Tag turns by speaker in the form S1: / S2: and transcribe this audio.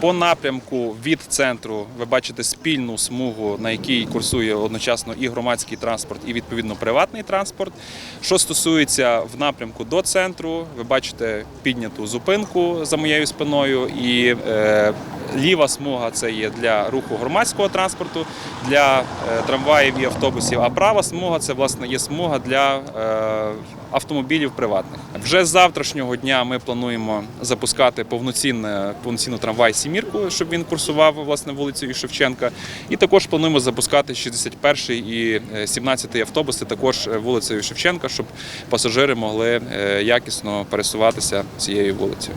S1: По напрямку від центру ви бачите спільну смугу, на якій курсує одночасно і громадський транспорт, і відповідно приватний транспорт. Що стосується в напрямку до центру, ви бачите підняту зупинку за моєю спиною і е, ліва смуга це є для руху громадського транспорту, для е, трамваїв і автобусів. А права смуга це власне є смуга для е, автомобілів приватних. Вже з завтрашнього дня ми плануємо запускати повноцінне повноцінну трамвай сімірку, щоб він курсував власне вулицею Шевченка. І також плануємо запускати 61 і е, 17 автобуси також е, вулицею Шевченка, щоб пасажири могли е, якісно пересуватися цією вулицею.